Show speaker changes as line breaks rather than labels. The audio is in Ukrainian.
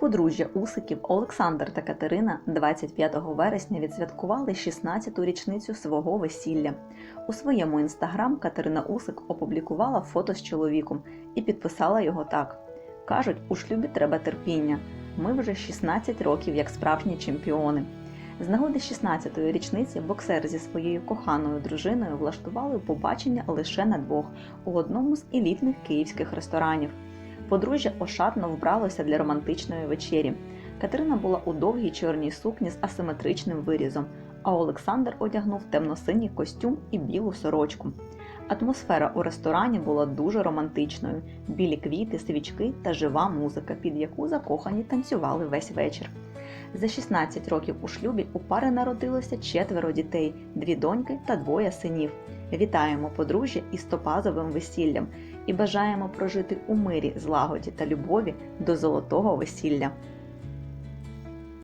Подружжя Усиків Олександр та Катерина 25 вересня відсвяткували 16-ту річницю свого весілля. У своєму інстаграм Катерина Усик опублікувала фото з чоловіком і підписала його так: кажуть, у шлюбі треба терпіння. Ми вже 16 років як справжні чемпіони. З нагоди 16-ї річниці боксер зі своєю коханою дружиною влаштували побачення лише на двох у одному з елітних київських ресторанів. Подружжя ошатно вбралося для романтичної вечері. Катерина була у довгій чорній сукні з асиметричним вирізом, а Олександр одягнув темно-синій костюм і білу сорочку. Атмосфера у ресторані була дуже романтичною: білі квіти, свічки та жива музика, під яку закохані танцювали весь вечір. За 16 років у шлюбі у пари народилося четверо дітей, дві доньки та двоє синів. Вітаємо подружжя із топазовим весіллям і бажаємо прожити у мирі, злагоді та любові до золотого весілля.